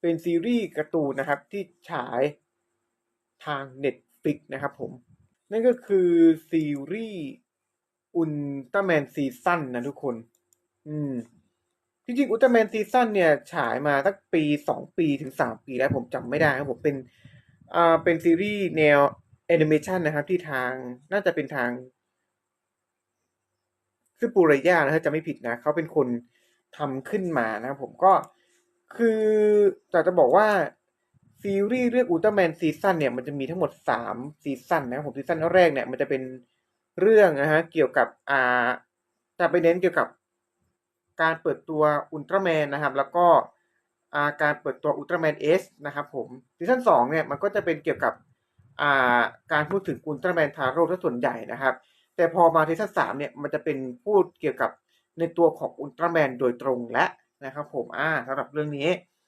เป็นซีรีส์การ์ตูนนะครับที่ฉายทาง Netflix นะครับผม นั่นก็คือซีรีส์อุลตร้าแมนซีซั่นนะทุกคน อืมจริงๆอุลตร้าแมนซีซั่นเนี่ยฉายมาสักปีสองปีถึงสามปีแล้วผมจำไม่ได้ครับผมเป็นอ่าเป็นซีรีส์แนวแอนิเมชันนะครับ ที่ทางน่าจะเป็นทางซึ่งปูเรย่านะถ้าจะไม่ผิดนะเขาเป็นคนทำขึ้นมานะครับผมก็ คือจะจะบอกว่าซีรีส์เรื่องอุลตร้าแมนซีซั่นเนี่ยมันจะมีทั้งหมดสามซีซั่นนะครับผมซีซั่นแรกเนี่ยมันจะเป็นเรื่องนะฮะเกี่ยวกับอ่าจะไปเน้นเกี่ยวกับการเปิดตัวอุลตร้าแมนนะครับ แล้วก็อ่าการเปิดตัวอุลตร้าแมนเอสนะครับผมซีซั่นสองเนี่ยมันก็จะเป็นเกี่ยวกับอ่าการพูดถึงอุลตร้าแมนทาโร่ซะส่วนใหญ่นะครับ แต่พอมาซีซั่นสามเนี่ยมันจะเป็นพูดเกี่ยวกับในตัวของอุลตร้าแมนโดยตรงและ นะครับผมอ่าสำหรับเรื่องนี้